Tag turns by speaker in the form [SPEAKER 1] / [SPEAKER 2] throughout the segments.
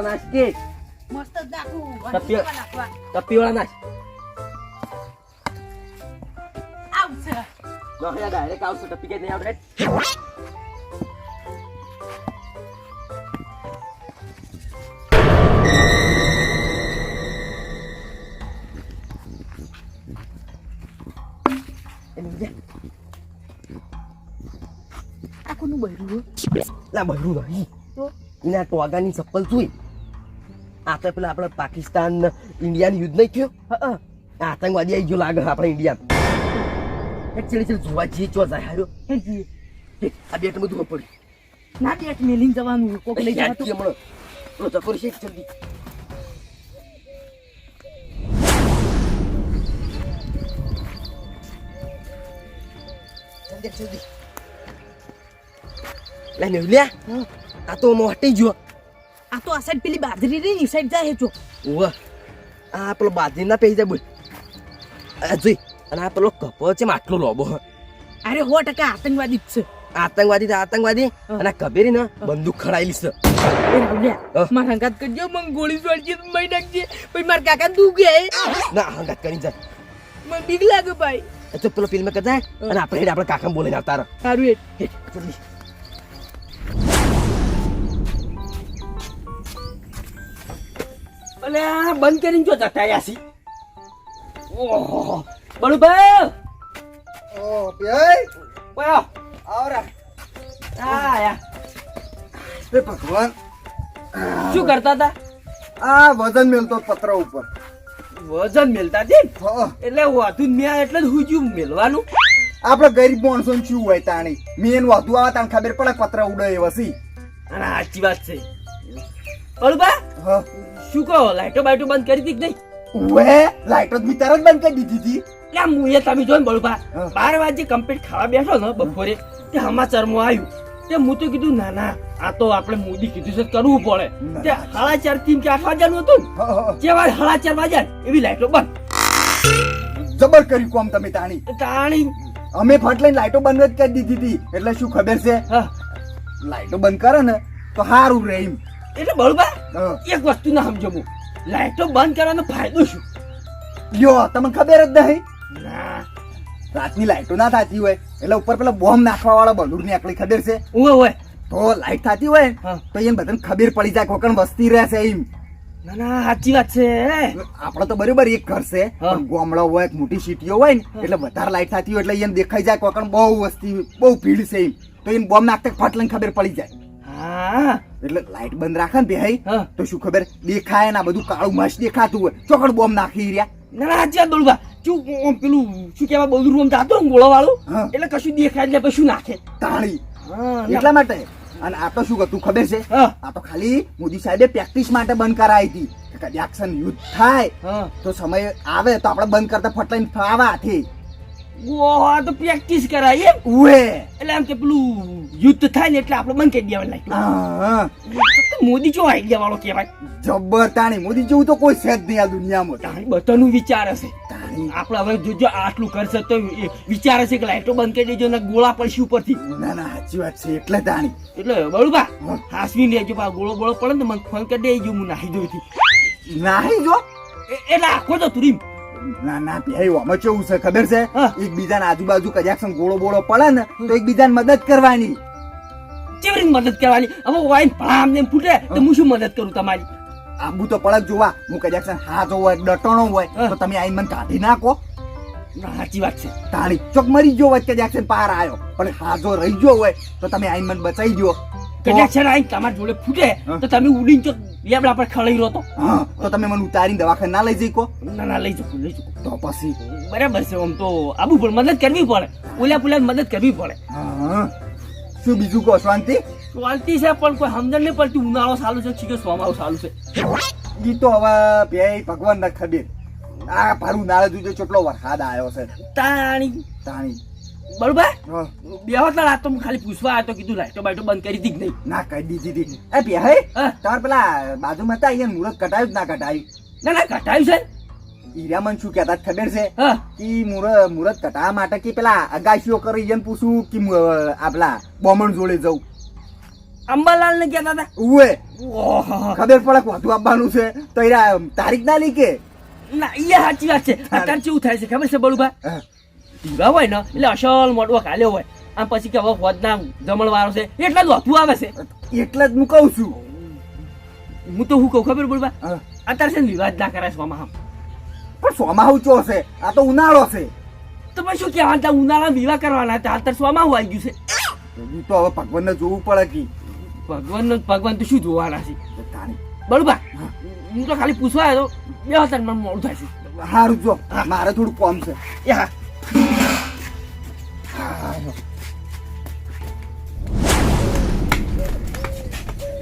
[SPEAKER 1] દાડા નાશ કે
[SPEAKER 2] મસ્ત જ નાખું
[SPEAKER 1] ટપી-
[SPEAKER 2] વંશીમાં નાખવા
[SPEAKER 1] ટપ્પી વાળા નાશ
[SPEAKER 2] આવશે
[SPEAKER 1] દોહ્યા ડાયરેક્ટ આવશે ટપ્પી કે નહીં આવડે
[SPEAKER 2] આ કોનું બૈરું
[SPEAKER 1] લા બહેરું નહીં
[SPEAKER 2] તો
[SPEAKER 1] એના ટોગાની ચપ્પલ જોઈ આ તો પેલા આપણે પાકિસ્તાન ને ઇન્ડિયાનું યુદ્ધ નહીં થયો? આતંકવાદી આવી ગયો લાગે આપણે ઇન્ડિયા. એકચ્યુઅલી ચાલ જોવા જઈએ ચો જાય હારો. આ બેટ બધું પડ્યું
[SPEAKER 2] ના બેટ મેલીને જવાનું કોક લઈ જવાનું તો
[SPEAKER 1] હમણાં. પેલો ચકોર જલ્દી. જલ્દી જલ્દી. લે આ તો મોટી જો
[SPEAKER 2] આ તો આ સાઈડ પેલી બાજરી રે ને સાઈડ જાય છો
[SPEAKER 1] ઓવા આ પેલો બાજરી ના પેઈ જાય બોલ. જોઈ અને આ પેલો કપો છે આટલો લોબો
[SPEAKER 2] અરે સો ટકા આતંકવાદી જ છે.
[SPEAKER 1] આતંકવાદી તો આતંકવાદી. અને કબેરી ને બંદૂક ખડાયેલી છે.
[SPEAKER 2] એ. મારા હંગાત કરજો મને ગોળી છોડજે તો મરી નાખજે. પછી મારા કાકા દુખે
[SPEAKER 1] ના હંગાત કરી જાય.
[SPEAKER 2] મને બીક લાગે ભાઈ.
[SPEAKER 1] તો પેલો ફિલ્મ કરતા અને આપણે આપણે કાકા બોલીને આવતા
[SPEAKER 2] સારું એ
[SPEAKER 1] હેડ, અલે આ બંધ કરીને જો જતા યાસી ઓહો બળુભાઈ!
[SPEAKER 3] ઓ ભાઈ!
[SPEAKER 1] ઓયો
[SPEAKER 3] આવરા
[SPEAKER 1] આયા.
[SPEAKER 3] હે ભગવાન.
[SPEAKER 1] શું કરતા હતા?
[SPEAKER 3] આ વજન મેલતો પત્ર ઉપર.
[SPEAKER 1] વજન મેલતા હતી એટલે વાતું મેં એટલે જ હુજ્યું મેલવાનું.
[SPEAKER 3] આપણે ગરીબ માણસો ને શું હોય તાણી? મેન વધુ આવે તાણ ખબર પડે પત્ર ઉડે એ વસી
[SPEAKER 1] અને સાચી વાત છે. બળુભા
[SPEAKER 3] હ.
[SPEAKER 1] શું કહો લાઈટો બાઈટો બંધ કરી દીધી નહીં?
[SPEAKER 3] ઓએ લાઈટો જ બી તરત બંધ કરી દીધી હતી.
[SPEAKER 1] એટલે હું એ તમે જો ને બળુભા બાર વાગે કમ્પ્લીટ ખાવા બેઠો ને બપોરે તે સમાચારમાં આવ્યું તે હું તો કીધું ના ના આ તો આપણે મોદી કીધું છે કરવું પડે. તે સાડા ચારથી કે આઠ વાગ્યાનું હતું ને? જે વાર સાડા ચાર વાગ્યા એવી લાઈટો બંધ.
[SPEAKER 3] જબર કર્યું કોમ તમે તાણી.
[SPEAKER 1] તાણી.
[SPEAKER 3] અમે ફટ લઈને લાઈટો બંધ જ કરી દીધી હતી. એટલે શું ખબર છે? લાઈટો બંધ કરે ને તો સારું રહે એમ.
[SPEAKER 1] એટલે બળુભા
[SPEAKER 3] હ.
[SPEAKER 1] એક વસ્તુ ના સમજો હું લાઈટો બંધ કરવાનો ફાયદો શું?
[SPEAKER 3] લ્યો તમને ખબર જ નહીં?
[SPEAKER 1] ના.
[SPEAKER 3] રાતની લાઈટો ના થતી હોય એટલે ઉપર પેલા બોમ્બ નાખવા વાળા બંદૂકની આકડી ખબર છે?
[SPEAKER 1] ઉવે હોય.
[SPEAKER 3] તો લાઈટ થતી હોય તો એમ બધાને ખબર પડી જાય કોકણ વસ્તી રહેશે એમ.
[SPEAKER 1] ના ના સાચી વાત છે
[SPEAKER 3] આપડે તો બરોબર એક ઘર છે. પણ ગામડો હોય એક મોટી સિટીઓ હોય ને એટલે વધારે લાઈટ થતી હોય એટલે એમ દેખાઈ જાય કોકણ બહુ વસ્તી બહુ ભીડ છે એમ. તો એમ બોમ્બ નાખતા ફટ લઈને ખબર પડી જાય.
[SPEAKER 1] હા.
[SPEAKER 3] એટલે લાઈટ બંધ રાખે ને
[SPEAKER 1] ભાઈ
[SPEAKER 3] તો શું ખબર? દેખાય ને બધું કાળું મસ્ત દેખાતું હોય. ચોકડ બોમ્બ નાખી રહ્યા?
[SPEAKER 1] ના ના દોડવા શું પેલું શું કહેવાય બધું રૂમ જાતો ને ગોળો વાળું એટલે કશું દેખાય એટલે પછી શું નાખે?
[SPEAKER 3] તાળી. એટલા માટે. અને આ તો શું કરતું ખબર છે? આ તો ખાલી મોદી સાહેબે પ્રેક્ટિસ માટે બંધ કરાવી હતી. કદી એક્શન યુદ્ધ થાય તો સમય આવે તો આપણે બંધ કરતા ફટલાઈને ફાવા
[SPEAKER 1] આ તો પ્રેક્ટિસ કરાય
[SPEAKER 3] ઉએ
[SPEAKER 1] એટલે આમ કે પેલું યુદ્ધ થાય ને એટલે આપણે બંધ કરી દેવાનું લાઈટ મોદી જો આઈડિયા વાળો કહેવાય?
[SPEAKER 3] જબ્બર તાણી મોદી જેવું તો કોઈ છે જ નહીં આ દુનિયામાં.
[SPEAKER 1] તાણી બધાનું વિચાર હશે. આપણે હવે જોજો આટલું કરશે તો વિચાર હશે કે લાઈટો બંધ કરી દેજો ને ગોળા પડશે ઉપરથી.
[SPEAKER 3] ના ના સાચી વાત છે એટલે તાણી.
[SPEAKER 1] એટલે બળુબા. હાસવી લેજો પા ગોળો ગોળો પડે ને તો મને ફોન કરી દેજો હું નાહી દઉં થી
[SPEAKER 3] નાહી જો?
[SPEAKER 1] એટલે આખો તો તુરીમ.
[SPEAKER 3] ના ના ભાઈ આમાં કેવું છે ખબર છે. એકબીજાને આજુબાજુ કદાચ ગોળો બોળો પડે ને તો એકબીજાને મદદ કરવાની.
[SPEAKER 1] કેવી મદદ કરવાની? હવે વાઈન ભણામ ને ફૂટે તો હું. શું મદદ કરું તમારી?
[SPEAKER 3] આબુ તો પડક જોવા હું કદાચ હાથો હોય ડટણો હોય તો તમે આઈ મને કાઢી નાખો.
[SPEAKER 1] સાચી વાત છે.
[SPEAKER 3] તાળી ચોક મરી ગયો હોય કદાચ પાર આવ્યો પણ હાજો રહી ગયો હોય તો તમે આઈ મને બચાવી દો
[SPEAKER 1] કજાક આઈ તમારી જોડે ફૂટે તો તમે ઉડીને ચોક લેબડા પર ખડાઈ રહો તો.
[SPEAKER 3] હા તો તમે મને ઉતારીને દવાખાને ના લઈ જઈ કો
[SPEAKER 1] ના ના લઈ જાઓ લઈ જાઓ
[SPEAKER 3] તો પછી?
[SPEAKER 1] બરાબર છે આમ તો આબુ પણ મદદ કરવી પડે. ઓલા પુલા મદદ કરવી પડે.
[SPEAKER 3] હા શું બીજું કહો શાંતિ?
[SPEAKER 1] શાંતિ છે પણ કોઈ સમજણ નહીં પડતી ઉનાળો સારું છે છીકે સ્વામાળો સારું છે.
[SPEAKER 3] ઈ તો હવે બે ભગવાન ના ખબર આ ભારું નાળે જોજો કેટલો વરસાદ આવ્યો છે.
[SPEAKER 1] તાણી.
[SPEAKER 3] તાણી.
[SPEAKER 1] બરોબર. બે હોતા રાત તો ખાલી પૂછવા આવ્યો કીધું લાઈટો બાઈટો બંધ કરી દીધી નહીં?
[SPEAKER 3] ના કરી દીધી હતી. એ બે હે? તાર પેલા બાજુમાં હતા અહીંયા મુહૂર્ત કટાયું જ ના કટાયું?
[SPEAKER 1] ના ના કટાયું છે
[SPEAKER 3] હીરા મન શું કહેતા ખબર છે? કે મુહૂર્ત મુહૂર્ત કટાવા માટે કે પેલા અગાશીઓ કરી એને પૂછું કે આપલા આ પેલા બોમણ જોડે જવું
[SPEAKER 1] અંબાલાલ ને કહેતા હતા?
[SPEAKER 3] ઉવે.
[SPEAKER 1] ઓહો.
[SPEAKER 3] ખબર પડે કોતું આપવાનું છે? તો તારીખ ના લી કે?
[SPEAKER 1] ના એ સાચી વાત છે. અત્યારે કેવું થાય છે? ખબર છે બળુભા?
[SPEAKER 3] હા.
[SPEAKER 1] હોય ને એટલે અસલ મોટો કાલ્યો હોય. આમ પછી કે હવે હોદના જમણ વાળો છે એટલે જ વધુ આવે છે.
[SPEAKER 3] એટલે જ હું કહું છું.
[SPEAKER 1] હું તો હું કહું ખબર
[SPEAKER 3] બોલવા
[SPEAKER 1] અત્યારે છે ને વિવાદ ના કરાય સ્વામાં
[SPEAKER 3] પણ સોમાહુ ચો છે? આ તો ઉનાળો છે.
[SPEAKER 1] તો પછી શું કહેવાના? હતા ઉનાળા વિવાહ કરવાના હતા અત્યારે સ્વામાં આવી ગયું છે.
[SPEAKER 3] હું તો હવે ભગવાનને જોવું પડે કે.
[SPEAKER 1] ભગવાન ભગવાન તો શું જોવાના છે? બરોબર હું. તો ખાલી પૂછવા આવ્યો તો બે હતા મને મોડું થાય છે.
[SPEAKER 3] હારું જો મારે થોડું કોમ છે.
[SPEAKER 1] એ હા.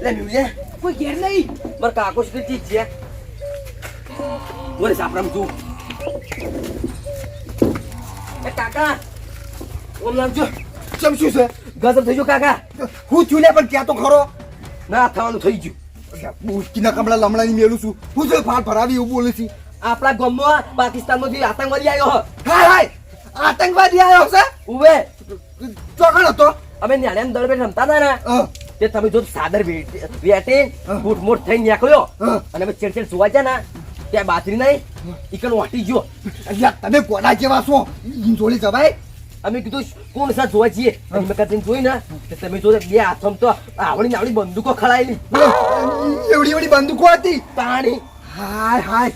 [SPEAKER 1] લે મ્યુલે કોઈ ઘેર નહીં. મારા કાકો સુધી ચીજ છે. બોલે સાપરામ તું. એ કાકા ઓમ
[SPEAKER 3] ચમ શું છે?
[SPEAKER 1] ગજબ થઈ ગયો કાકા.
[SPEAKER 3] હું છું લે પણ ક્યાં તો ખરો.
[SPEAKER 1] ના થવાનું થઈ ગયું.
[SPEAKER 3] બુચકીના કમળા લમડાની મેળું છું. હું ફાળ ફરાવી એવું બોલું છું.
[SPEAKER 1] આપણા ગામમાં પાકિસ્તાનમાંથી આતંકવાદી આવ્યો હા.
[SPEAKER 3] હાય હાય આતંકવાદી આવ્યો છે?
[SPEAKER 1] ઉવે.
[SPEAKER 3] ચોકણ હતો.
[SPEAKER 1] અમે ન્યાણ્યાના દળ બેઠ રમતા હતા ને.
[SPEAKER 3] હા.
[SPEAKER 1] તે તમે જો સાદર વેટે. બૂટ મોટ થઈને નીકળ્યો અને અમે ચેડ સુવા છે ને ત્યાં બાતરી નહીં ઈકન વાટી ગયો.
[SPEAKER 3] અલ્યા તમે કોના જેવા છો? જોડી જવાય?
[SPEAKER 1] અમે કીધું કોણ સાથે જોવા છીએ અમે મેં કદી જોઈ ને. તમે જો બે હાથમ તો આવડી આવડી બંદૂકો ખડાયેલી
[SPEAKER 3] એવડી એવડી બંદૂકો હતી.
[SPEAKER 1] પાણી.
[SPEAKER 3] હાય હાય.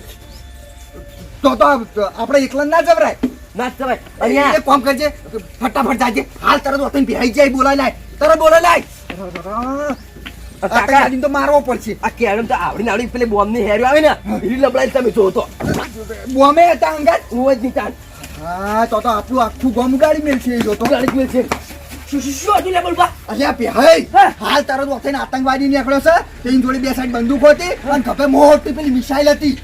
[SPEAKER 3] તો તો આપણે એકલા ના જવરાય
[SPEAKER 1] ના જ કહેવાય અહીંયા
[SPEAKER 3] એક કામ કરજે. ફટાફટ જાજે. હાલ તરત વતન ભેહાઈ જાય બોલાય લાય. તરત બોલાય લાય. આતંકવાદીને તો મારવો પડશે.
[SPEAKER 1] આ કેરમ તો આવડી આવડી પેલી બોમ્બની હેર્યો આવે ને લબડાઈ તમે જો તો.
[SPEAKER 3] બોમે હતા અંગત?
[SPEAKER 1] હું જ નીચાણ
[SPEAKER 3] હા તો તો આપણું આખું ગામ ઉડાડી મેલશે એ જો
[SPEAKER 1] ગાડી છે શું શું શું હતું લે બા
[SPEAKER 3] અલ્યા ભેહાઈ
[SPEAKER 1] હા.
[SPEAKER 3] હાલ તારો વતન આતંકવાદી નીકળ્યો છે. તેની જોડે બે સાઈડ બંદૂકો હતી અને ખભે મોટી પેલી મિસાઈલ હતી.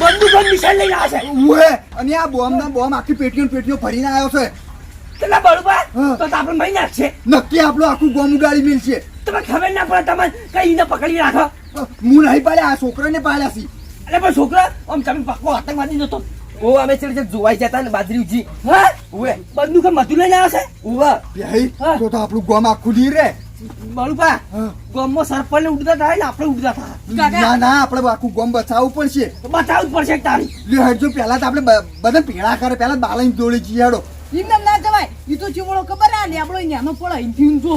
[SPEAKER 1] બંદૂક અને મિસાઈલ લઈને આવે છે.
[SPEAKER 3] અને આ બોમ્બ ના બોમ્બ આખી પેટીઓ ને પેટીઓ ભરીને આવ્યો છે.
[SPEAKER 1] બળુબા
[SPEAKER 3] હા.
[SPEAKER 1] તો આપણે મરી નાખશે.
[SPEAKER 3] નક્કી આપણું આખું ગામ ઉડાડી છે
[SPEAKER 1] તમે ખબર ના પડે તમે કઈ ને પકડી રાખો?
[SPEAKER 3] હું નહીં પાડ્યા આ છોકરાને પાડ્યા છે.
[SPEAKER 1] એટલે પણ છોકરા આમ તમે પાકો આતંકવાદી નતો. ઓ અમે ચડી જોવાઈ જતા ને બાજરી ઉજી હા? ઉવે. બંદૂક મધુ લઈને આવશે છે? ઉવા.
[SPEAKER 3] ભેહાઈ તો તો આપણું ગોમ આખું દી રે
[SPEAKER 1] બળુપા
[SPEAKER 3] હા.
[SPEAKER 1] ગમો સરપંચ ને ઉડતા થાય ને આપણે ઉડતા થાય
[SPEAKER 3] ના ના આપણે આખું ગોમ બચાવવું પડશે.
[SPEAKER 1] બચાવવું પડશે તારી.
[SPEAKER 3] લે હેડજો પહેલા તો આપણે બધા ભેળા કરે પહેલા બાલાઈ દોડી જઈએ હેડો
[SPEAKER 4] ના જવાય. ઈ તો ચીવડો ખબર આ લેબડો ન્યાનો પડે અહીંથી
[SPEAKER 3] જો.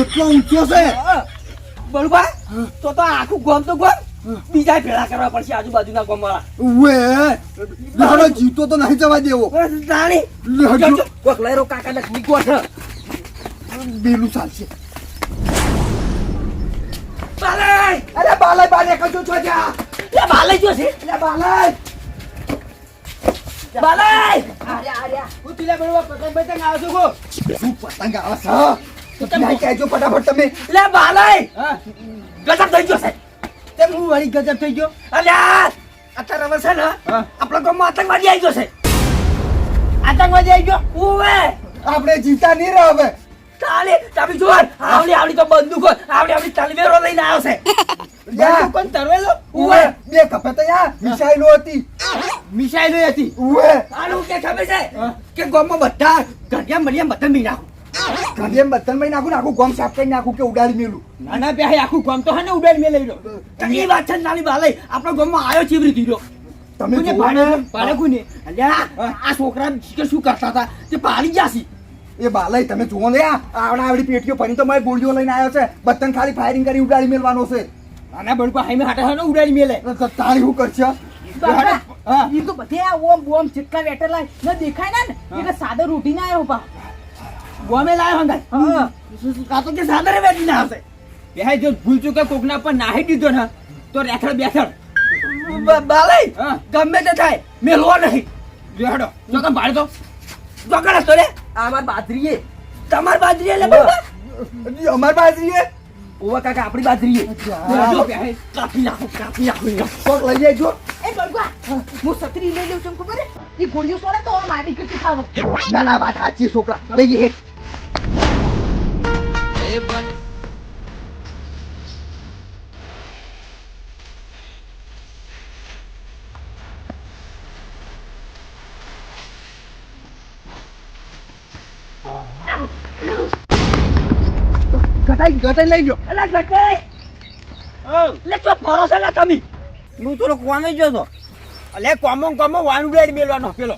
[SPEAKER 3] એટલો ઊંચો છે.
[SPEAKER 1] બળવા તો તો આખું ગોમ તો ગોમ. બીજા ભેળા કરવા પડશે આજુબાજુના ગોમ વાળા
[SPEAKER 3] ઉવે લાડો જીતો તો નહીં જવા દેવો. જાણી
[SPEAKER 1] કોક લઈ રો કાકા ને નીકળો છે.
[SPEAKER 3] બેલું ચાલશે.
[SPEAKER 1] બાલે!
[SPEAKER 3] અરે બાલે બાલે કજો છો જા
[SPEAKER 1] લે બાલે જો છે.
[SPEAKER 3] અરે બાલાય
[SPEAKER 1] બાલાઈ
[SPEAKER 3] હું તીલા બળવા પતંગ પતંગ આવો છો ગો શું પતંગ આવે છે? તો કહેજો ફટાફટ તમે.
[SPEAKER 1] લે બાલાઈ ગજબ થઈ ગયો સાહેબ
[SPEAKER 3] તેમ હું વળી ગજબ થઈ ગયો?
[SPEAKER 1] અલ્યા અત્યારે હવે છે ને. આપણા ગામમાં આતંકવાદી આવી ગયો છે.
[SPEAKER 3] આતંકવાદી આવી ગયો?
[SPEAKER 1] ઉવે!
[SPEAKER 3] આપણે જીતા નહીં રહે હવે.
[SPEAKER 1] તાલી તમે જોર. આવડી આવડી તો બંદૂક આવડી આવડી તલવેરો લઈને આવ્યો છે.
[SPEAKER 3] યા.
[SPEAKER 1] કોણ તરવેલો
[SPEAKER 3] ઉવે. બે કપે તો યા. મિસાઈલો હતી.
[SPEAKER 1] મિસાઈલો હતી.
[SPEAKER 3] ઉવે.
[SPEAKER 1] આનું કે ખબર છે? કે ગામમાં બધા ઘડિયા મરિયા બધા મી નાખું.
[SPEAKER 3] ગાંધીએમ બત્તનમાં નાખું આખું ગોમ સાફ કરી નાખું કે ઉડાડી મેલું.
[SPEAKER 1] ના બે આખું ગોમ તો હને ને ઉડાડી મેં લઈ લો એ વાત છે ને નાની બાલે આપણો ગામમાં આવ્યો ચીવરી દીધો.
[SPEAKER 3] તમે
[SPEAKER 1] ભાડે ભાડે કોને અલ્યા આ છોકરા શું કરતા હતા? તે પાડી જાસી
[SPEAKER 3] એ બાલાઈ તમે જુઓ ને આવડા આવડી પેટીઓ ફરી તો મારી ગોળીઓ લઈને આવ્યો છે. બતન ખાલી ફાયરિંગ કરી ઉડાડી મેલવાનો છે.
[SPEAKER 1] નાના બળકો હાઈમે હાટા હાનો ઉડાડી મેલે.
[SPEAKER 3] તાળી હું કરશે?
[SPEAKER 4] ઈ તો બધે આ ઓમ બોમ ચિટકા વેટેલા ન દેખાય ને એટલે સાદો રૂટી ના આવ્યો બા
[SPEAKER 1] ગોમે લાયો હંગાઈ
[SPEAKER 4] હા.
[SPEAKER 1] આ તો કે સાદર વેટી ના હશે. બે જો ભૂલ ચૂકે કોકના પર નાહી દીધો ને તો રેખડ બેઠડ બાલય ગમે તે થાય મેલવો નહીં. રેડો જો કમ ભાડે તો. કરે તો રે. આમાર બાજરીએ. તમાર બાજરીએ લે બાબા
[SPEAKER 3] અમાર બાજરીએ?
[SPEAKER 1] ઓવા કાકા આપણી બાજરીએ.
[SPEAKER 3] અચ્છા.
[SPEAKER 1] જો બે કાપી નાખો કાપી નાખો.
[SPEAKER 3] કોક લઈ જજો
[SPEAKER 4] એ બળગા હું સતરી લઈ લઉં છું ખબર એ ઈ ગોળીઓ પડે તો મારી કે ખાવ.
[SPEAKER 3] ના ના વાત સાચી છોકરા. લઈ જઈએ ગટાઈ લઈ ગયો
[SPEAKER 1] એટલે ગટાઈ લે તો ફરો છે લે તમે.
[SPEAKER 2] હું થોડો કોમે ગયો તો એટલે કોમો કોમો વાન બ્લેડ મેલવાનો પેલો.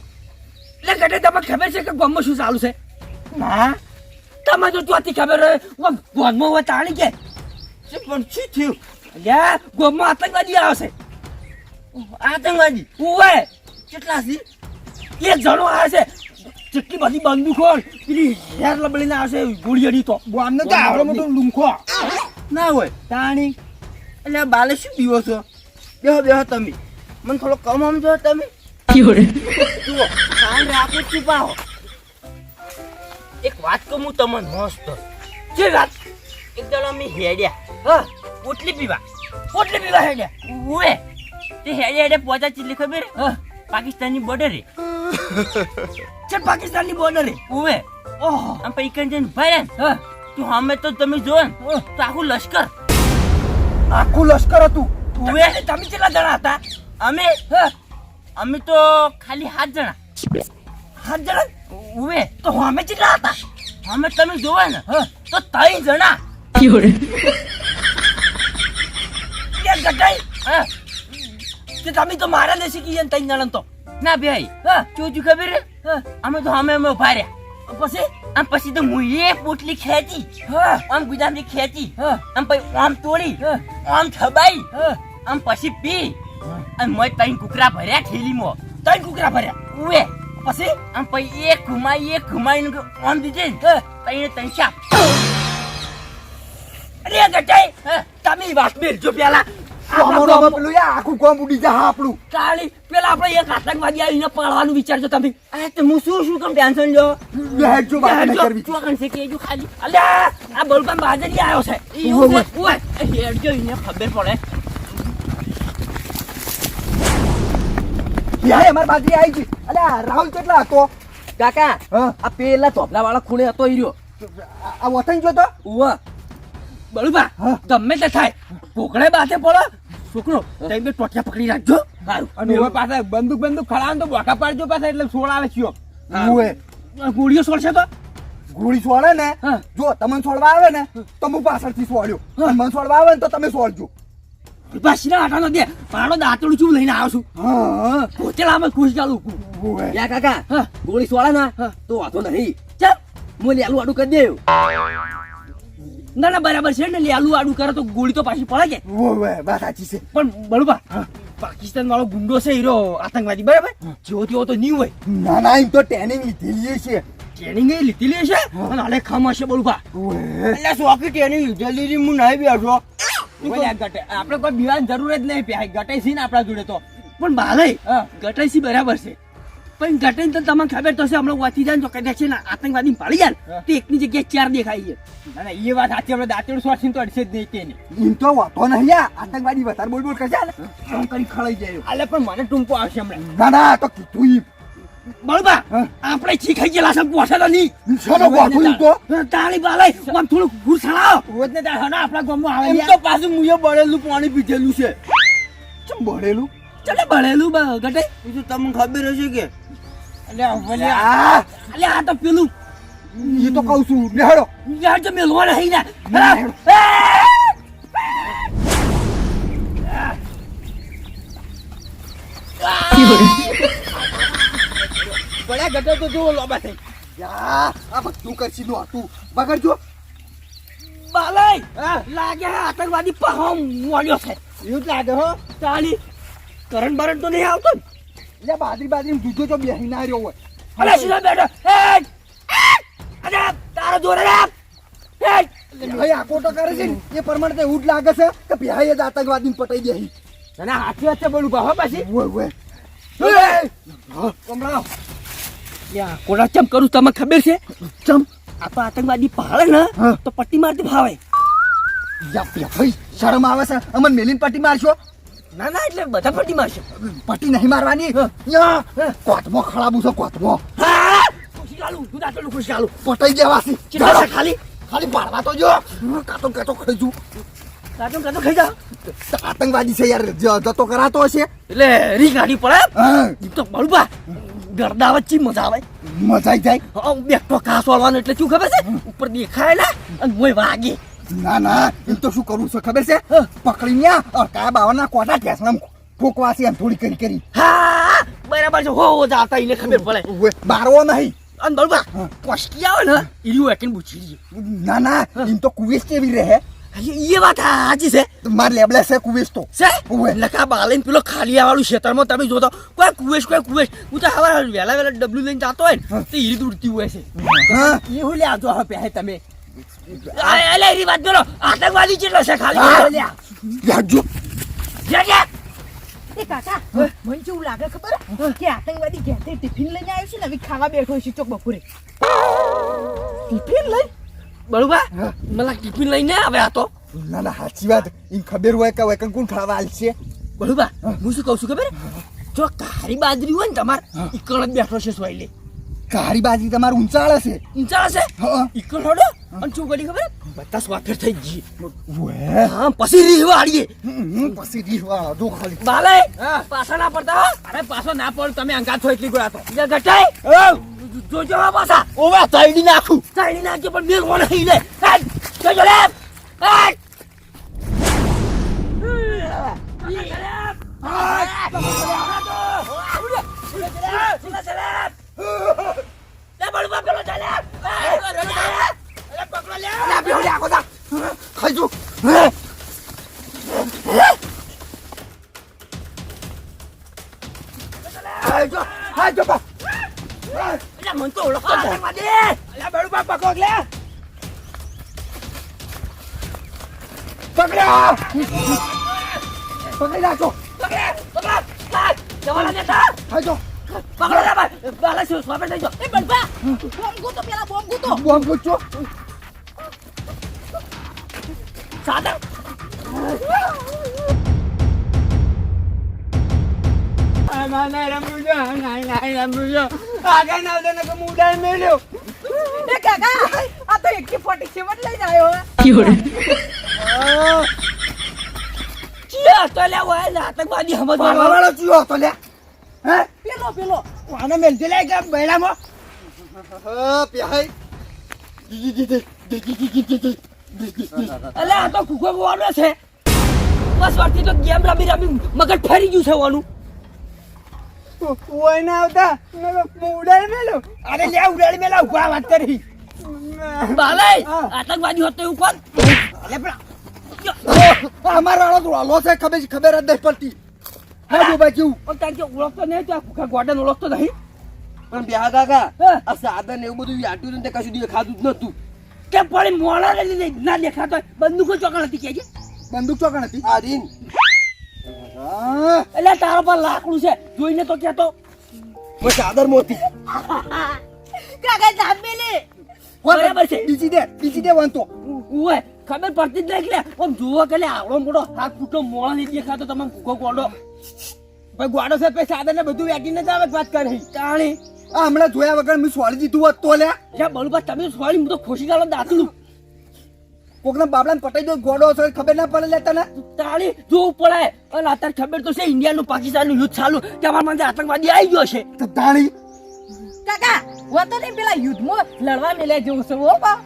[SPEAKER 1] લે ગટાઈ તમને ખબર છે કે ગામમાં શું ચાલુ છે?
[SPEAKER 2] ના
[SPEAKER 1] તમે તો ચોથી ખબર હોય ગામમાં હોય તાણી કે?
[SPEAKER 2] પણ શું થયું?
[SPEAKER 1] લે ગામમાં આતંકવાદી આવશે
[SPEAKER 2] આતંકવાદી?
[SPEAKER 1] ઉવે.
[SPEAKER 2] કેટલા સી
[SPEAKER 1] એક જણો આવે છે. કેટલી બધી બંદૂકો પેલી હેર લબડીને આવશે ગોળીયડી તો.
[SPEAKER 2] બોમને તો આવડો મોટો લુંખો. ના હોય તાણી. એટલે બાલે શું પીવો છો? બેહો બેહો તમે. મને થોડો કમ સમજો તમે. જુઓ કાન રાખો છુપાવો એક વાત કહું હું તમને મસ્ત.
[SPEAKER 1] જે વાત
[SPEAKER 2] એક દાડો અમે હેડ્યા.
[SPEAKER 1] હા
[SPEAKER 2] પોટલી પીવા.
[SPEAKER 1] પોટલી પીવા હેડ્યા.
[SPEAKER 2] ઉવે. તે હેડ્યા હેડ્યા પહોંચા ચીલી ખબર? પાકિસ્તાની બોર્ડરે
[SPEAKER 1] છે પાકિસ્તાનની બોર્ડરે
[SPEAKER 2] ઉવે.
[SPEAKER 1] ઓહો.
[SPEAKER 2] આમ પૈકન કંજન ભાઈ
[SPEAKER 1] હા.
[SPEAKER 2] તું અમે તો તમે જો. તો આખું લશ્કર.
[SPEAKER 3] આખું લશ્કર હતું.
[SPEAKER 1] ઉવે. તમે કેટલા જણા હતા?
[SPEAKER 2] અમે?
[SPEAKER 1] હા.
[SPEAKER 2] અમે તો ખાલી સાત જણા.
[SPEAKER 1] સાત જણા?
[SPEAKER 2] ઉવે.
[SPEAKER 1] તો અમે કેટલા હતા?
[SPEAKER 2] અમે તમે જોવા ને તો ત્રણ જણા.
[SPEAKER 1] કે ગટાઈ
[SPEAKER 2] હા.
[SPEAKER 1] કે તમે તો મારા દેશી કીએ ત્રણ જણા તો.
[SPEAKER 2] ના ભાઈ ચોજુ ખબર અમે તો અમે અમે ઊભા રહ્યા.
[SPEAKER 1] પછી?
[SPEAKER 2] આમ પછી તો હું એ પોટલી ખેંચી.
[SPEAKER 1] આમ
[SPEAKER 2] આમ ગુદામની ખેંચી. આમ પછી આમ તોડી. આમ
[SPEAKER 1] થબાઈ.
[SPEAKER 2] આમ પછી પી. અને મોય તઈ કુકરા ભર્યા થેલીમાં.
[SPEAKER 1] તઈ કુકરા ભર્યા.
[SPEAKER 2] ઉવે.
[SPEAKER 1] પછી?
[SPEAKER 2] આમ પછી એક ઘુમાઈ એક ઘુમાઈ આમ દીધી ને
[SPEAKER 1] તઈ
[SPEAKER 2] ત્રણે
[SPEAKER 1] અરે ગટાઈ તમે વાત મેલજો પેલા.
[SPEAKER 3] અમારું પેલું યા આખું કોમ ઉડી જા આપણું
[SPEAKER 1] કાળી પેલા આપણે એક આતંકવાદી આવીને પાડવાનું વિચારજો તમે.
[SPEAKER 2] આ તો હું શું શું કેમ ટેન્શન લો
[SPEAKER 3] બેહજો વાત નહીં કરવી
[SPEAKER 2] ચોકન છે કે ખાલી.
[SPEAKER 1] અલ્યા આ બલકાન બાજરી આવ્યો છે.
[SPEAKER 2] એવું ઓય, હેડજો એને ખબર પડે.
[SPEAKER 3] યાર અમાર બાજરી આવી ગઈ. અલ્યા રાહુલ કેટલા હતો?
[SPEAKER 1] કાકા આ પેલા ધોપલા વાળા ખૂણે હતો એ
[SPEAKER 3] રહ્યો. આ વતન જો તો
[SPEAKER 1] ઉવા બળુબા. ગમે તે થાય. કોકડે બાથે પડો. છોકરો તમે બે ટોટિયા પકડી રાખજો.
[SPEAKER 2] અને હવે પાછા બંદૂક બંદૂક ખડા તો બોકા પાડજો પાછા એટલે સોળ આવે છે
[SPEAKER 3] ઉવે
[SPEAKER 1] ગોળીઓ છોડશે તો?
[SPEAKER 3] ગોળી છોડે ને. જો તમને છોડવા આવે ને તો હું પાછળથી છોડ્યો અને મને છોડવા આવે ને તો તમે છોડજો
[SPEAKER 1] પાછીના આટાનો દે. મારો દાંતડું ચૂ લઈને આવ્યો છું.
[SPEAKER 3] હા.
[SPEAKER 1] કોચેલામાં ખુશ ચાલુ
[SPEAKER 5] યા કાકા ગોળી સોળે ના? તો વાંધો નહીં.
[SPEAKER 1] ચાલ
[SPEAKER 5] હું લેલું આડું કરી દેવ
[SPEAKER 1] ના ના બરાબર છે ને આલુ આડું કરે તો ગોળી તો પાછી પડે કે
[SPEAKER 3] વાત સાચી છે.
[SPEAKER 1] પણ બળુબા પાકિસ્તાન વાળો ગુંડો છે હીરો આતંકવાદી બરાબર? જેવો તેવો તો નહીં હોય.
[SPEAKER 3] ના ના એમ તો ટ્રેનિંગ લીધેલી છે.
[SPEAKER 1] ટ્રેનિંગ એ લીધેલી છે અને હાલે ખામ હશે બળુબા
[SPEAKER 3] ઉવે
[SPEAKER 2] એટલે સોકી ટેની લીધેલી હું નહીં બેઠો. આપણે કોઈ બીવાની જરૂર જ નહીં ગટે છે ને આપણા જોડે તો.
[SPEAKER 1] પણ બાલે
[SPEAKER 2] હા.
[SPEAKER 1] છે બરાબર છે. પણ ગટાઈ તો તમને ખબર તો છે હમણાં વાંચી જાય તો કદાચ છે ને આતંકવાદી પાડી જાય. તો એકની જગ્યાએ ચાર દેખાય છે.
[SPEAKER 2] ના એ વાત સાચી આપણે દાંતેડ છે તો અડશે જ નહીં તેની
[SPEAKER 3] એમ તો વાતો નહીં આતંકવાદી વધારે બોલ બોલ કરશે ને આમ કરી ખળાઈ જાય
[SPEAKER 2] એટલે પણ મને ટૂંકો આવશે હમણાં.
[SPEAKER 3] ના ના તો કીધું ઈ.
[SPEAKER 1] બળબા. આપણે છી ખાઈ ગયેલા છે પોસેલો નહીં.
[SPEAKER 3] શાનો વાતો ઈ તો?
[SPEAKER 1] તાળી બાલે આમ થોડું ઘૂસણાવો
[SPEAKER 2] રોજ ને તાર આપણા ગામમાં આવે
[SPEAKER 1] એમ
[SPEAKER 2] એમ તો પાછું મુએ બળેલું પાણી પીધેલું છે.
[SPEAKER 3] ચમ ભરેલું
[SPEAKER 1] ચલે બળેલું બા ગટાઈ
[SPEAKER 2] બીજું તમને ખબર હશે કે
[SPEAKER 1] અલે આ! તો પેલું.
[SPEAKER 3] એ તો કહું છું બેહડો
[SPEAKER 1] યાર તો મેલવા નહીં ને.
[SPEAKER 2] પડ્યા ગટે તો જો લોબા થઈ
[SPEAKER 3] યા આ તું કરશી નું હતું બગડજો.
[SPEAKER 1] બાલે! લાગે હે આતંકવાદી પાહો મોડ્યો છે.
[SPEAKER 2] એવું જ લાગે હો.
[SPEAKER 1] તાળી. કરંટ બરંટ તો નહીં આવતો
[SPEAKER 3] એટલે બાદરી બાદરી દૂધો બેહી ના રહ્યો હોય.
[SPEAKER 1] અલે સીધા બેઠો? એ અરે તારો જોરે રે એ
[SPEAKER 3] ભાઈ આ કોટો કરે છે ને એ પ્રમાણે તો એવું જ લાગે છે કે ભાઈ જ આતંકવાદી પટાઈ દે
[SPEAKER 2] અને હાથી હાથે બોલું બહો પાછી.
[SPEAKER 3] ઓય ઓય
[SPEAKER 1] કમરાવ યા કોડા ચમ કરું તમને ખબર છે? ચમ? આ તો આતંકવાદી પાડે ને તો પટ્ટી મારતી ભાવે.
[SPEAKER 3] યા ભાઈ શરમ આવે છે. અમન મેલીન પટ્ટી મારશો?
[SPEAKER 1] ના ના એટલે બધા પટ્ટી મારશે.
[SPEAKER 3] પટ્ટી નહીં મારવાની? યા કોતમો ખરાબુ છે
[SPEAKER 1] ગાલું
[SPEAKER 3] પટાઈ
[SPEAKER 1] છે ખાલી?
[SPEAKER 3] ખાલી પાડવા તો જો. કાતો કાતો ખાઈજુ
[SPEAKER 1] કાચો કાતો ખાઈ જા.
[SPEAKER 3] આતંકવાદી છે યાર જતો કરાતો હશે.
[SPEAKER 1] એટલે રી ગાડી પડે.
[SPEAKER 3] હા.
[SPEAKER 1] તો બળબા ગરદા વચ્ચે મજા આવે.
[SPEAKER 3] મજા આવી જાય.
[SPEAKER 1] હા બેઠો કાસ વાળવાનો એટલે શું ખબર છે? ઉપર દેખાય ને અને મોય વાગે.
[SPEAKER 3] ના ના એમ તો શું કરવું છે ખબર છે? પકડીને કાયા બાવાના કોટા ઠેસણા ઠોકવા છે એમ થોડી કરી કરી.
[SPEAKER 1] હા બરાબર છે હો હો જાતા એને ખબર પડે.
[SPEAKER 3] બારવો નહીં.
[SPEAKER 1] અને બરોબર કોશકી આવે ને ઈરી એકન બુચી
[SPEAKER 3] ના ના એમ તો કુવેસ કેવી રહે?
[SPEAKER 1] એ વાત હાજી છે.
[SPEAKER 3] માર લેબલે છે કુવેસ તો.
[SPEAKER 1] છે. લકા બાલીન પેલો ખાલી વાળું ખેતરમાં તમે જોતો કોઈ કુવેશ કોઈ કુવેશ. હું તો હવે વહેલા વહેલા ડબલ્યુ લઈને જાતો હોય ને તો ઈરી ઉડતી હોય છે.
[SPEAKER 3] હા.
[SPEAKER 2] એ હું લે આજો હવે તમે.
[SPEAKER 1] વાત કરો. આતંકવાદી કેટલો છે ખાલી?
[SPEAKER 3] હા.
[SPEAKER 1] લ્યા.
[SPEAKER 3] યાજો
[SPEAKER 1] લ્યા, લ્યા.
[SPEAKER 4] એ કાકા મને કેવું લાગે ખબર? કે આતંકવાદી ઘેરથી ટિફિન લઈને આવ્યો છે ને હવે ખાવા બેઠો છે ચોક બપોરે. ટિફિન લઈ?
[SPEAKER 1] બળુબા મને ટિફિન લઈને આવે આ તો.
[SPEAKER 3] ના ના સાચી વાત. એમ ખબર હોય કે વેકન કોણ ખાવા આલશે
[SPEAKER 1] બળુબા હું. શું કહું છું ખબર? જો કાળી બાજરી હોય ને તમારે ઈકણ જ બેઠો છે સોયલે.
[SPEAKER 3] કાળી બાજરી તમારે ઊંચાળે છે.
[SPEAKER 1] ઊંચાળે છે. ઈકણ હડો. અને શું કરી ખબર બધા સ્વાફેર થઈ ગઈ
[SPEAKER 3] ઉવે.
[SPEAKER 1] હા પછી રીહવા
[SPEAKER 3] આડીએ પછી રીહવા દો ખાલી
[SPEAKER 1] બાલે પાછા ના પડતા
[SPEAKER 2] અરે પાછો ના પડ તમે અંગાત છો એટલી ગોળા તો
[SPEAKER 1] બીજા ઘટાય જોજો હા પાછા ઓવા તાઈડી નાખું તાઈડી નાખજો પણ મેં કોણ હઈ લે જોજો લે હેડ. લે ચાલે પકડો લે
[SPEAKER 3] ખાઈ જો હા જો બા
[SPEAKER 1] એટલે મન તો ઓળખતો જ નહીં, માજી.
[SPEAKER 2] અલ્યા બળુબા પકોક લે
[SPEAKER 3] પકડ્યા પકડી રાખો
[SPEAKER 1] પકડે, પકડો, જવાના દેતા.
[SPEAKER 3] ખાઈ જો
[SPEAKER 1] પકડો લે ભાઈ. બાલા શું, સ્વાપે થઈ જાઓ.
[SPEAKER 4] એ બળવા બોમ્બ ગોતો પેલા બોમ્બ ગોતો
[SPEAKER 3] બોમ્બ પૂછો
[SPEAKER 1] સાદર.
[SPEAKER 2] ના રમવું જો ના ના રમવું જો આગળ ના આવતો નકર ઉડાડ મેલ્યો
[SPEAKER 4] એ કાકા આ તો એકી ફોર્ટી સેવન લઈને આવ્યો
[SPEAKER 1] ચિયા, તો લે, ઓય, લે, આતંકવાદી સમજવાનો.
[SPEAKER 3] મારવાવાળો ચિયો હતો લે હે?
[SPEAKER 4] પેલો પેલો.
[SPEAKER 2] આને મેલતી લે કે બૈરામાં.
[SPEAKER 3] હા પ્યાય
[SPEAKER 1] અલે, આ તો કુકો ગોવાનો છે. બસ વારથી તો ગેમ રમી રમી મગજ ફરી ગયું છે ઓનું
[SPEAKER 2] ઓય ના આવતા. નકર હું મેલો? અરે લે ઉડાડ મેલા ઊભા વાત કરી.
[SPEAKER 1] બાલાઈ
[SPEAKER 2] હા.
[SPEAKER 1] આતંકવાદી હોત એવું કોણ?
[SPEAKER 2] અલે પણ
[SPEAKER 3] અમારો વાળો તો આલો છે ખબર ખબર જ નહીં પડતી. હા બોબા કેવું?
[SPEAKER 1] પણ તાર કે ઓળખતો નહીં તો આ કુકા ગોડન ઓળખતો નહીં.
[SPEAKER 5] પણ બેહા કાકા. આ સાધન એવું બધું યાટ્યું ને તે કશું દેખાતું જ નતું
[SPEAKER 1] કે પડી મોડા ને લીધે ના દેખાતો. બંદૂકો ચોકણ હતી કે
[SPEAKER 3] બંદૂક ચોકણ હતી
[SPEAKER 5] આ રીન
[SPEAKER 1] એટલે તારા પર લાકડું છે જોઈને તો કેતો
[SPEAKER 5] મેં ચાદર મોતી
[SPEAKER 4] કાકા જામ મેલે
[SPEAKER 1] બરાબર છે
[SPEAKER 3] બીજી દે બીજી દે વાંતો
[SPEAKER 1] ઉવે ખબર પડતી જ નહીં કે લે. આમ જુઓ કે લે આવડો મોટો હાથ ફૂટો મોણો નહીં દેખાતો તમે ભૂખો ગોડો
[SPEAKER 2] ભાઈ ગોડો છે પછી સાધન ને બધું વેટીને જ આવે વાત કરી
[SPEAKER 1] તાણી
[SPEAKER 3] આ હમણાં જોયા વગર મેં સોળી દીધું હોત તો લે.
[SPEAKER 1] યા બળુભા તમે સોળી હું તો ખુશી ગાલો દાખલું.
[SPEAKER 3] કોકના બાબલાને પટાઈ દો ગોડો હશે ખબર ના પડે લે તને.
[SPEAKER 1] તાળી જોવું પડે. અને અત્યારે ખબર તો છે ઇન્ડિયાનું પાકિસ્તાનનું યુદ્ધ ચાલુ. કે અમારા માટે આતંકવાદી આવી ગયો છે.
[SPEAKER 3] તો તાળી.
[SPEAKER 4] કાકા હું તો નહીં પેલા યુદ્ધમાં લડવા મેલે જેવું છે ઓ બા.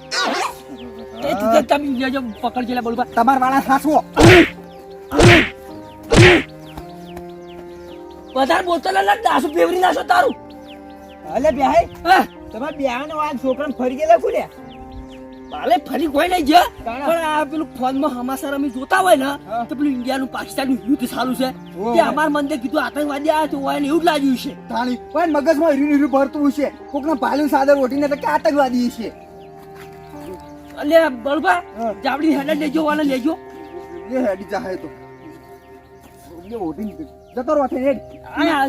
[SPEAKER 1] એ તું તમે પકડજો લે બળુબા.
[SPEAKER 3] તમાર વાળા સાસવો
[SPEAKER 1] વધારે બોલતો લડ દાસુ બેવરી નાસો તારું.
[SPEAKER 2] અલે બેહાઈ તમે બ્યાહનો આ છોકરાને ફરી ગયેલા ખુલ્યા?
[SPEAKER 1] ભલે ફરી કોઈ નહીં છે પણ આ પેલું ફોનમાં સમાચાર અમે જોતા હોય ને તો પેલું ઇન્ડિયાનું પાકિસ્તાનનું યુદ્ધ સારું છે. તે અમાર મંદિર કીધું આતંકવાદી આવ્યા તો હોય ને એવું જ લાગ્યું છે.
[SPEAKER 3] તાણી પણ મગજમાં હીરું હીરું ભરતું છે કોકના ભાલું સાદર ઓઢીને તો કે આતંકવાદી છે
[SPEAKER 1] અલે બળબા. જાવડી હેડે લેજો વાલે લેજો.
[SPEAKER 3] એ હેડી જાહે તો. ઓઢીને જતો રહો હેડ.
[SPEAKER 1] આ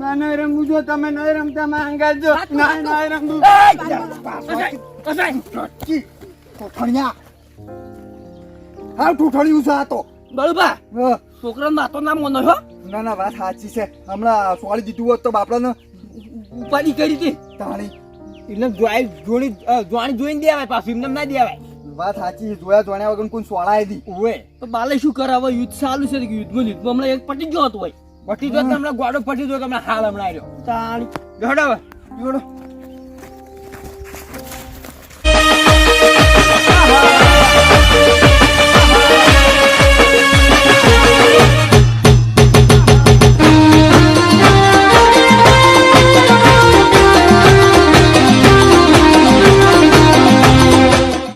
[SPEAKER 2] ના રમવું જો તમે નહીં રમતા માં અંગાત જો ના નહીં રમવું.
[SPEAKER 3] ઠોઠણિયા. હા ઠોઠણિયું છે આ તો.
[SPEAKER 1] બળબા. છોકરા ના મોનો છો
[SPEAKER 3] ના ના વાત સાચી છે. હમણાં સોળી દીધું હોત તો બાપડાને
[SPEAKER 1] ઉપાડી કરી હતી.
[SPEAKER 3] તાણી.
[SPEAKER 2] એટલે જોઈ જોણી જોણી જોઈને દેવાય પાછું એમને ના દેવાય.
[SPEAKER 3] વાત સાચી. જોયા જોણ્યા વગર કોઈ સોળાય દી.
[SPEAKER 2] ઓએ
[SPEAKER 1] તો બાલે શું કરાવે? યુદ્ધ ચાલુ છે યુદ્ધમાં યુદ્ધમાં હમણાં એક પટી ગયો હતો હોય
[SPEAKER 2] પટી જો તમને ગોડો પટી જો તમને હાલ હમણાં આવ્યો
[SPEAKER 1] તાણી.
[SPEAKER 2] જોડો
[SPEAKER 3] જોડો